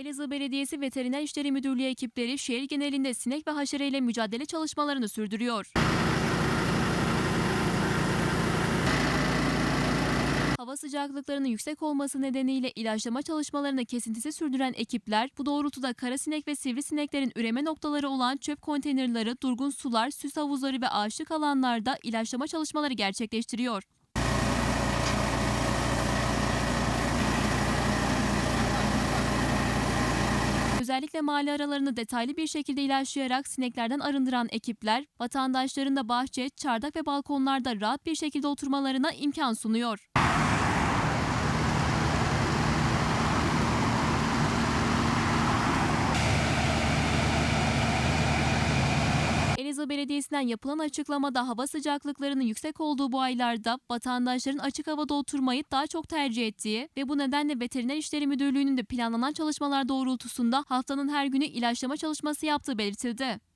Elazığ Belediyesi Veteriner İşleri Müdürlüğü ekipleri şehir genelinde sinek ve haşereyle mücadele çalışmalarını sürdürüyor. Hava sıcaklıklarının yüksek olması nedeniyle ilaçlama çalışmalarını kesintisiz sürdüren ekipler bu doğrultuda karasinek ve sivrisineklerin üreme noktaları olan çöp konteynerları, durgun sular, süs havuzları ve ağaçlık alanlarda ilaçlama çalışmaları gerçekleştiriyor. Özellikle mahalle aralarını detaylı bir şekilde ilaçlayarak sineklerden arındıran ekipler, vatandaşların da bahçe, çardak ve balkonlarda rahat bir şekilde oturmalarına imkan sunuyor. Elazığ Belediyesi'nden yapılan açıklamada hava sıcaklıklarının yüksek olduğu bu aylarda vatandaşların açık havada oturmayı daha çok tercih ettiği ve bu nedenle Veteriner İşleri Müdürlüğü'nün de planlanan çalışmalar doğrultusunda haftanın her günü ilaçlama çalışması yaptığı belirtildi.